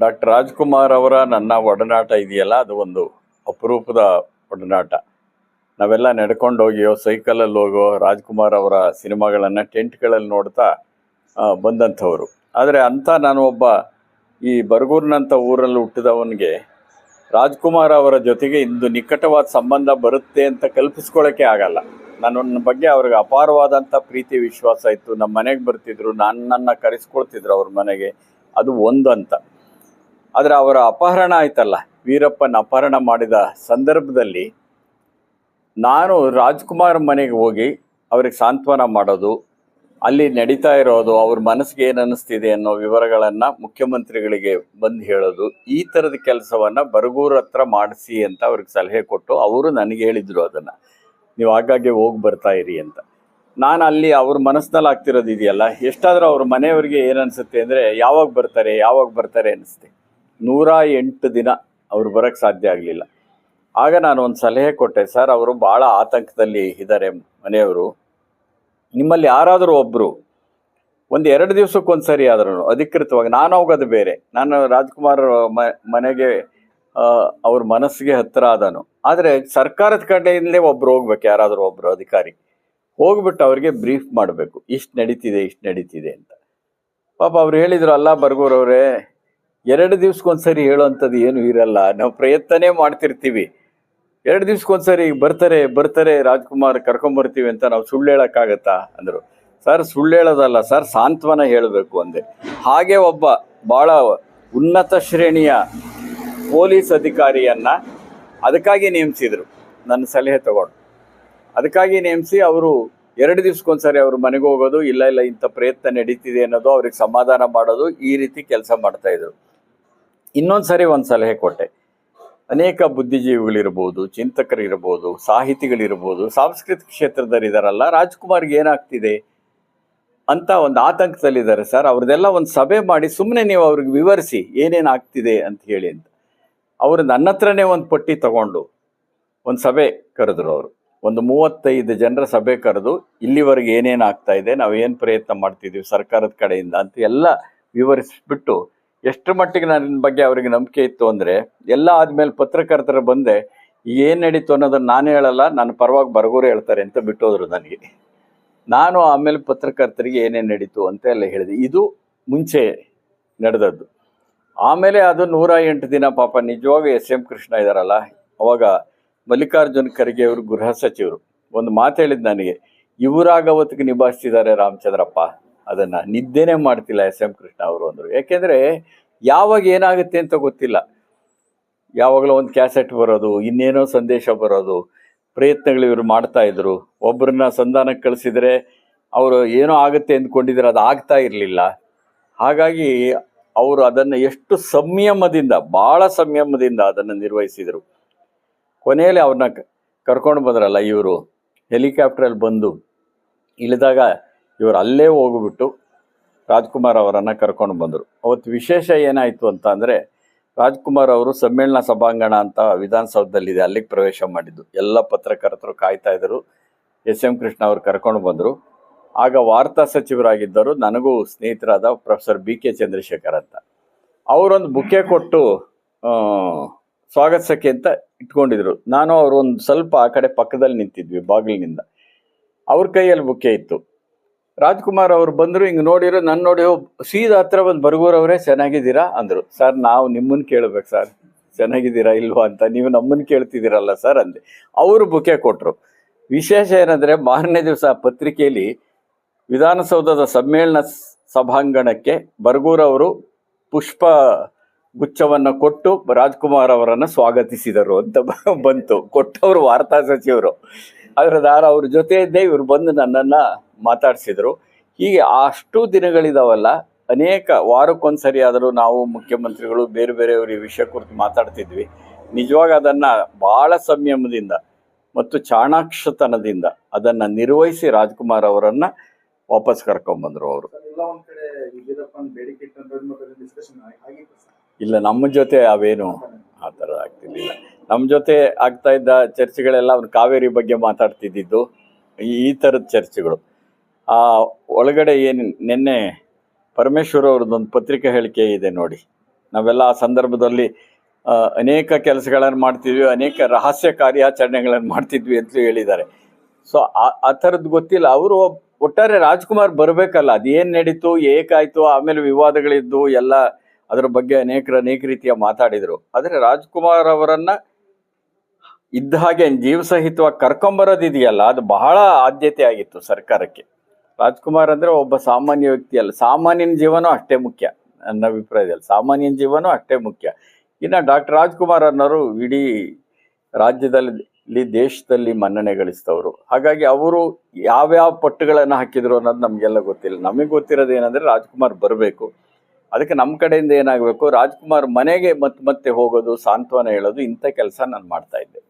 Doctor Rajkumar ಅವರ ನನ್ನ ಒಡನಾಟ ಇದೆಯಲ್ಲ, ಅದು ಒಂದು ಅಪರೂಪದ ಒಡನಾಟ. ನಾವೆಲ್ಲ ನಡ್ಕೊಂಡು ಹೋಗಿಯೋ ಸೈಕಲಲ್ಲಿ ಹೋಗೋ ರಾಜ್ಕುಮಾರ್ ಅವರ ಸಿನಿಮಾಗಳನ್ನು ಟೆಂಟ್ಗಳಲ್ಲಿ ನೋಡ್ತಾ ಬಂದಂಥವರು ಬಂದಂಥವ್ರು. ಆದರೆ ಅಂಥ ನಾನು ಒಬ್ಬ ಈ ಬರಗೂರಿನಂಥ ಊರಲ್ಲಿ ಹುಟ್ಟಿದವನಿಗೆ, ರಾಜ್ಕುಮಾರ್ ಅವರ ಜೊತೆಗೆ ಇಂದು ನಿಕಟವಾದ ಸಂಬಂಧ ಬರುತ್ತೆ ಅಂತ ಕಲ್ಪಿಸ್ಕೊಳ್ಳೋಕ್ಕೆ ಆಗಲ್ಲ. ನನ್ನ ಬಗ್ಗೆ ಅವ್ರಿಗೆ ಅಪಾರವಾದಂಥ ಪ್ರೀತಿ, ವಿಶ್ವಾಸ ಇತ್ತು. ನಮ್ಮ ಮನೆಗೆ ಬರ್ತಿದ್ರು ನನ್ನನ್ನು ಕರೆಸ್ಕೊಳ್ತಿದ್ರು ಅವ್ರ ಮನೆಗೆ. ಅದು ಒಂದು ಅಂತ. ಆದರೆ ಅವರ ಅಪಹರಣ ಆಯ್ತಲ್ಲ, ವೀರಪ್ಪನ ಅಪಹರಣ ಮಾಡಿದ ಸಂದರ್ಭದಲ್ಲಿ ನಾನು ರಾಜ್ಕುಮಾರ್ ಮನೆಗೆ ಹೋಗಿ ಅವ್ರಿಗೆ ಸಾಂತ್ವನ ಮಾಡೋದು, ಅಲ್ಲಿ ನಡೀತಾ ಇರೋದು, ಅವ್ರ ಮನಸ್ಸಿಗೆ ಏನು ಅನ್ನೋ ವಿವರಗಳನ್ನು ಮುಖ್ಯಮಂತ್ರಿಗಳಿಗೆ ಬಂದು ಹೇಳೋದು, ಈ ಥರದ ಕೆಲಸವನ್ನು ಬರಗೂರ ಹತ್ರ ಮಾಡಿಸಿ ಅಂತ ಅವ್ರಿಗೆ ಸಲಹೆ ಕೊಟ್ಟು ಅವರು ನನಗೆ ಹೇಳಿದರು ಅದನ್ನು. ನೀವು ಆಗಾಗ್ಗೆ ಹೋಗಿ ಬರ್ತಾ ಇರಿ ಅಂತ. ನಾನು ಅಲ್ಲಿ ಅವ್ರ ಮನಸ್ಸಿನಲ್ಲಿ ಆಗ್ತಿರೋದು ಇದೆಯಲ್ಲ? ಎಷ್ಟಾದರೂ ಅವ್ರ ಮನೆಯವ್ರಿಗೆ ಏನು ಅನಿಸುತ್ತೆ ಅಂದರೆ, ಯಾವಾಗ ಬರ್ತಾರೆ ಯಾವಾಗ ಬರ್ತಾರೆ ಅನಿಸುತ್ತೆ. ನೂರ ಎಂಟು ದಿನ ಅವ್ರು ಬರೋಕ್ಕೆ ಸಾಧ್ಯ ಆಗಲಿಲ್ಲ. ಆಗ ನಾನು ಒಂದು ಸಲಹೆ ಕೊಟ್ಟೆ, ಸರ್, ಅವರು ಭಾಳ ಆತಂಕದಲ್ಲಿ ಇದ್ದಾರೆ ಮನೆಯವರು. ನಿಮ್ಮಲ್ಲಿ ಯಾರಾದರೂ ಒಬ್ಬರು ಒಂದು ಎರಡು ದಿವಸಕ್ಕೊಂದು ಸರಿ ಆದ್ರೂ ಅಧಿಕೃತವಾಗಿ, ನಾನು ಹೋಗೋದು ಬೇರೆ. ನಾನು ರಾಜ್ಕುಮಾರ್ ಮನೆಗೆ ಅವ್ರ ಮನಸ್ಸಿಗೆ ಹತ್ತಿರ ಆದನು. ಆದರೆ ಸರ್ಕಾರದ ಕಡೆಯಿಂದಲೇ ಒಬ್ರು ಹೋಗ್ಬೇಕು, ಯಾರಾದರೂ ಒಬ್ಬರು ಅಧಿಕಾರಿ. ಹೋಗ್ಬಿಟ್ಟು ಅವ್ರಿಗೆ ಬ್ರೀಫ್ ಮಾಡಬೇಕು. ಇಷ್ಟು ನಡೀತಿದೆ ಇಷ್ಟು ನಡೀತಿದೆ ಅಂತ. ಪಾಪ ಅವ್ರು ಹೇಳಿದ್ರು, ಅಲ್ಲ ಬರ್ಗೋರವ್ರೆ ಎರಡು ದಿವ್ಸಕ್ಕೊಂದ್ಸರಿ ಹೇಳೋವಂಥದ್ದು ಏನು ಇರಲ್ಲ. ನಾವು ಪ್ರಯತ್ನನೇ ಮಾಡ್ತಿರ್ತೀವಿ. ಎರಡು ದಿವ್ಸಕ್ಕೊಂದ್ಸರಿ ಬರ್ತಾರೆ ಬರ್ತಾರೆ, ರಾಜ್ಕುಮಾರ್ ಕರ್ಕೊಂಬರ್ತೀವಿ ಅಂತ ನಾವು ಸುಳ್ಳು ಹೇಳೋಕ್ಕಾಗತ್ತಾ? ಅಂದರು. ಸರ್, ಸುಳ್ಳು ಹೇಳೋದಲ್ಲ. ಸರ್, ಸಾಂತ್ವನ ಹೇಳಬೇಕು ಅಂದೆ. ಹಾಗೆ ಒಬ್ಬ ಭಾಳ ಉನ್ನತ ಶ್ರೇಣಿಯ ಪೊಲೀಸ್ ಅಧಿಕಾರಿಯನ್ನು ಅದಕ್ಕಾಗಿ ನೇಮಿಸಿದರು. ನನ್ನ ಸಲಹೆ ತಗೊಂಡು. ಅದಕ್ಕಾಗಿ ನೇಮಿಸಿ ಅವರು ಎರಡು ದಿವ್ಸಕ್ಕೊಂದ್ಸರಿ ಅವರು ಮನೆಗೆ ಹೋಗೋದು, ಇಲ್ಲ ಇಲ್ಲ, ಇಂಥ ಪ್ರಯತ್ನ ನಡೀತಿದೆ ಅನ್ನೋದು ಅವ್ರಿಗೆ ಸಮಾಧಾನ ಮಾಡೋದು ಈ ರೀತಿ ಕೆಲಸ ಮಾಡ್ತಾ ಇದ್ರು. ಇನ್ನೊಂದು ಸರಿ ಒಂದು ಸಲಹೆ ಕೊಟ್ಟೆ. ಅನೇಕ ಬುದ್ಧಿಜೀವಿಗಳಿರ್ಬೋದು, ಚಿಂತಕರಿರ್ಬೋದು, ಸಾಹಿತಿಗಳಿರ್ಬೋದು, ಸಾಂಸ್ಕೃತಿಕ ಕ್ಷೇತ್ರದಲ್ಲಿದ್ದಾರಲ್ಲ ರಾಜ್ಕುಮಾರ್ಗೆ ಏನಾಗ್ತಿದೆ ಅಂತ ಒಂದು ಆತಂಕದಲ್ಲಿದ್ದಾರೆ ಸರ್. ಅವ್ರದ್ದೆಲ್ಲ ಒಂದು ಸಭೆ ಮಾಡಿ ಸುಮ್ಮನೆ ನೀವು ಅವ್ರಿಗೆ ವಿವರಿಸಿ ಏನೇನು ಆಗ್ತಿದೆ ಅಂತ ಹೇಳಿ ಅಂತ. ಅವರು ನನ್ನ ಹತ್ರನೇ ಒಂದು ಪಟ್ಟಿ ತಗೊಂಡು ಒಂದು ಸಭೆ ಕರೆದ್ರು ಅವರು. ಒಂದು ಮೂವತ್ತೈದು ಜನರ ಸಭೆ ಕರೆದು ಇಲ್ಲಿವರೆಗೆ ಏನೇನು ಆಗ್ತಾ ಇದೆ, ನಾವು ಏನು ಪ್ರಯತ್ನ ಮಾಡ್ತಿದ್ದೀವಿ ಸರ್ಕಾರದ ಕಡೆಯಿಂದ ಅಂತ ಎಲ್ಲ ವಿವರಿಸ್ಬಿಟ್ಟು ಎಷ್ಟು ಮಟ್ಟಿಗೆ ನನ್ನ ಬಗ್ಗೆ ಅವರಿಗೆ ನಂಬಿಕೆ ಇತ್ತು ಅಂದರೆ ಎಲ್ಲ ಆದಮೇಲೆ ಪತ್ರಕರ್ತರ ಬಂದೆ, ಏನು ನಡೀತು ಅನ್ನೋದನ್ನು ನಾನು ಹೇಳಲ್ಲ ನನ್ನ ಪರವಾಗಿ ಬರಗೂರು ಹೇಳ್ತಾರೆ ಅಂತ ಬಿಟ್ಟೋದ್ರು ನನಗೆ. ನಾನು ಆಮೇಲೆ ಪತ್ರಕರ್ತರಿಗೆ ಏನೇನು ನಡೀತು ಅಂತ ಎಲ್ಲ ಹೇಳಿದೆ. ಇದು ಮುಂಚೆ ನಡೆದದ್ದು. ಆಮೇಲೆ ಅದು ನೂರ ಎಂಟು ದಿನ ಪಾಪ ನಿಜವಾಗಿ ಎಸ್ ಎಂ ಕೃಷ್ಣ ಇದ್ದಾರಲ್ಲ ಅವಾಗ ಮಲ್ಲಿಕಾರ್ಜುನ್ ಖರ್ಗೆ ಅವರು ಗೃಹ ಸಚಿವರು. ಒಂದು ಮಾತು ಹೇಳಿದ್ದು ನನಗೆ ಇವರಾಗವತ್ತಿಗೆ ನಿಭಾಯಿಸ್ತಿದ್ದಾರೆ ರಾಮಚಂದ್ರಪ್ಪ. ಅದನ್ನು ನಿದ್ದೆನೇ ಮಾಡ್ತಿಲ್ಲ ಎಸ್ ಎಂ ಕೃಷ್ಣ ಅವರು ಅಂದರು. ಯಾಕೆಂದರೆ ಯಾವಾಗ ಏನಾಗುತ್ತೆ ಅಂತ ಗೊತ್ತಿಲ್ಲ. ಯಾವಾಗಲೂ ಒಂದು ಕ್ಯಾಸೆಟ್ ಬರೋದು, ಇನ್ನೇನೋ ಸಂದೇಶ ಬರೋದು, ಪ್ರಯತ್ನಗಳು ಇವರು ಮಾಡ್ತಾಯಿದ್ರು ಒಬ್ಬರನ್ನ ಸಂಧಾನಕ್ಕೆ ಕಳಿಸಿದರೆ ಅವರು ಏನೋ ಆಗುತ್ತೆ ಅಂದ್ಕೊಂಡಿದ್ರೆ ಅದು ಆಗ್ತಾ ಇರಲಿಲ್ಲ. ಹಾಗಾಗಿ ಅವರು ಅದನ್ನು ಎಷ್ಟು ಸಂಯಮದಿಂದ, ಭಾಳ ಸಂಯಮದಿಂದ ಅದನ್ನು ನಿರ್ವಹಿಸಿದರು. ಕೊನೆಯಲ್ಲಿ ಅವ್ರನ್ನ ಕರ್ಕೊಂಡು ಬಂದ್ರಲ್ಲ ಇವರು. ಹೆಲಿಕಾಪ್ಟ್ರಲ್ಲಿ ಬಂದು ಇಳಿದಾಗ ಇವರು ಅಲ್ಲೇ ಹೋಗ್ಬಿಟ್ಟು ರಾಜ್ಕುಮಾರ್ ಅವರನ್ನು ಕರ್ಕೊಂಡು ಬಂದರು. ಅವತ್ತು ವಿಶೇಷ ಏನಾಯಿತು ಅಂತ ಅಂದರೆ ರಾಜ್ಕುಮಾರ್ ಅವರು ಸಮ್ಮೇಳನ ಸಭಾಂಗಣ ಅಂತ ವಿಧಾನಸೌಧದಲ್ಲಿದೆ, ಅಲ್ಲಿಗೆ ಪ್ರವೇಶ ಮಾಡಿದ್ದು. ಎಲ್ಲ ಪತ್ರಕರ್ತರು ಕಾಯ್ತಾ ಇದ್ದರು. ಎಸ್. ಎಂ. ಕೃಷ್ಣ ಅವರು ಕರ್ಕೊಂಡು ಬಂದರು. ಆಗ ವಾರ್ತಾ ಸಚಿವರಾಗಿದ್ದರು ನನಗೂ ಸ್ನೇಹಿತರಾದ ಪ್ರೊಫೆಸರ್ ಬಿ. ಕೆ. ಚಂದ್ರಶೇಖರ್ ಅಂತ. ಅವರೊಂದು ಬುಕ್ಕೆ ಕೊಟ್ಟು ಸ್ವಾಗತಿಸೋಕ್ಕೆ ಅಂತ ಇಟ್ಕೊಂಡಿದ್ರು. ನಾನು ಅವರು ಒಂದು ಸ್ವಲ್ಪ ಆ ಕಡೆ ಪಕ್ಕದಲ್ಲಿ ನಿಂತಿದ್ವಿ ಬಾಗಿಲಿನಿಂದ. ಅವ್ರ ಕೈಯಲ್ಲಿ ಬುಕ್ಕೆ ಇತ್ತು. ರಾಜ್ಕುಮಾರ್ ಅವ್ರು ಬಂದರು ಹಿಂಗೆ ನೋಡಿರೋ ನನ್ನ ನೋಡಿ "ಓ, ಸೀದಾ ಹತ್ರ ಬಂದು ಬರ್ಗೋರವರೇ ಚೆನ್ನಾಗಿದ್ದೀರಾ? ಅಂದರು. ಸರ್ ನಾವು ನಿಮ್ಮನ್ನು ಕೇಳಬೇಕು ಸರ್. ಚೆನ್ನಾಗಿದ್ದೀರಾ ಇಲ್ವಾ ಅಂತ ನೀವು ನಮ್ಮನ್ನು ಕೇಳ್ತಿದ್ದೀರಲ್ಲ ಸರ್ ಅಂದೆ. ಅವರು ಬುಕ್ಕೆ ಕೊಟ್ಟರು ವಿಶೇಷ ಏನಂದರೆ ಮಾರನೇ ದಿವಸ ಪತ್ರಿಕೆಯಲ್ಲಿ ವಿಧಾನಸೌಧದ ಸಮ್ಮೇಳನ ಸಭಾಂಗಣಕ್ಕೆ ಬರ್ಗೂರವರು ಪುಷ್ಪ ಗುಚ್ಛವನ್ನು ಕೊಟ್ಟು ರಾಜ್ಕುಮಾರ್ ಅವರನ್ನು ಸ್ವಾಗತಿಸಿದರು ಅಂತ ಬಂತು. ಕೊಟ್ಟವರು ವಾರ್ತಾ ಸಚಿವರು. ಅದರ ದಾರ ಅವ್ರ ಜೊತೆ ಇವರು ಬಂದು ನನ್ನನ್ನು ಮಾತಾಡಿಸಿದರು. ಹೀಗೆ ಅಷ್ಟು ದಿನಗಳಿದಾವಲ್ಲ, ಅನೇಕ ವಾರಕ್ಕೊಂದ್ಸರಿ ಆದರೂ ನಾವು ಮುಖ್ಯಮಂತ್ರಿಗಳು ಬೇರೆ ಬೇರೆಯವರು ಈ ವಿಷಯ ಕುರಿತು ಮಾತಾಡ್ತಿದ್ವಿ. ನಿಜವಾಗ ಅದನ್ನು ಭಾಳ ಸಂಯಮದಿಂದ ಮತ್ತು ಚಾಣಾಕ್ಷತನದಿಂದ ಅದನ್ನು ನಿರ್ವಹಿಸಿ ರಾಜ್ಕುಮಾರ್ ಅವರನ್ನು ವಾಪಸ್ ಕರ್ಕೊಂಬಂದರು ಅವರು. ಇಲ್ಲ, ನಮ್ಮ ಜೊತೆ ಅವೇನು ಆ ಥರ ಆಗ್ತಿರ್ಲಿಲ್ಲ. ನಮ್ಮ ಜೊತೆ ಆಗ್ತಾ ಇದ್ದ ಚರ್ಚೆಗಳೆಲ್ಲ ಅವ್ರು ಕಾವೇರಿ ಬಗ್ಗೆ ಮಾತಾಡ್ತಿದ್ದಿದ್ದು, ಈ ಥರದ ಚರ್ಚೆಗಳು. ಆ, ಒಳಗಡೆ ಏನು, ನಿನ್ನೆ ಪರಮೇಶ್ವರ್ ಅವ್ರದ್ದೊಂದು ಪತ್ರಿಕೆ ಹೇಳಿಕೆ ಇದೆ ನೋಡಿ. ನಾವೆಲ್ಲ ಆ ಸಂದರ್ಭದಲ್ಲಿ ಅನೇಕ ಕೆಲಸಗಳನ್ನು ಮಾಡ್ತಿದ್ವಿ, ಅನೇಕ ರಹಸ್ಯ ಕಾರ್ಯಾಚರಣೆಗಳನ್ನು ಮಾಡ್ತಿದ್ವಿ ಅಂತ ಹೇಳಿದ್ದಾರೆ. ಸೊ ಆ ಥರದ್ದು ಗೊತ್ತಿಲ್ಲ. ಅವರು ಒಟ್ಟಾರೆ ರಾಜ್ಕುಮಾರ್ ಬರಬೇಕಲ್ಲ, ಅದೇನು ನಡೀತು, ಏಕಾಯಿತು, ಆಮೇಲೆ ವಿವಾದಗಳಿದ್ದು, ಎಲ್ಲ ಅದರ ಬಗ್ಗೆ ಅನೇಕರು ಅನೇಕ ರೀತಿಯ ಮಾತಾಡಿದರು. ಆದರೆ ರಾಜ್ಕುಮಾರ್ ಅವರನ್ನು ಇದ್ದ ಹಾಗೆ ಜೀವಸಹಿತವಾಗಿ ಕರ್ಕೊಂಬರೋದಿದೆಯಲ್ಲ, ಅದು ಬಹಳ ಆದ್ಯತೆ ಆಗಿತ್ತು ಸರ್ಕಾರಕ್ಕೆ. ರಾಜ್ಕುಮಾರ್ ಅಂದ್ರೆ ಒಬ್ಬ ಸಾಮಾನ್ಯ ವ್ಯಕ್ತಿ ಅಲ್ಲ. ಸಾಮಾನ್ಯನ ಜೀವನೂ ಅಷ್ಟೇ ಮುಖ್ಯ, ನನ್ನ ಅಭಿಪ್ರಾಯದಲ್ಲಿ. ಸಾಮಾನ್ಯನ ಜೀವನೂ ಅಷ್ಟೇ ಮುಖ್ಯ. ಇನ್ನು ಡಾಕ್ಟರ್ ರಾಜ್ಕುಮಾರ್ ಅನ್ನೋರು ಇಡೀ ರಾಜ್ಯದಲ್ಲಿ ದೇಶದಲ್ಲಿ ಮನ್ನಣೆ ಗಳಿಸಿದವರು ಹಾಗಾಗಿ ಅವರು ಯಾವ್ಯಾವ ಪಟ್ಟುಗಳನ್ನು ಹಾಕಿದ್ರು ಅನ್ನೋದು ನಮಗೆಲ್ಲ ಗೊತ್ತಿಲ್ಲ. ನಮಗೆ ಗೊತ್ತಿರೋದು ಏನಂದ್ರೆ ರಾಜ್ಕುಮಾರ್ ಬರಬೇಕು. ಅದಕ್ಕೆ ನಮ್ಮ ಕಡೆಯಿಂದ ಏನಾಗಬೇಕು? ರಾಜ್ಕುಮಾರ್ ಮನೆಗೆ ಮತ್ತೆ ಮತ್ತೆ ಹೋಗೋದು, ಸಾಂತ್ವನ ಹೇಳೋದು ಇಂಥ ಕೆಲಸ ನಾನು ಮಾಡ್ತಾ ಇದ್ದೆ.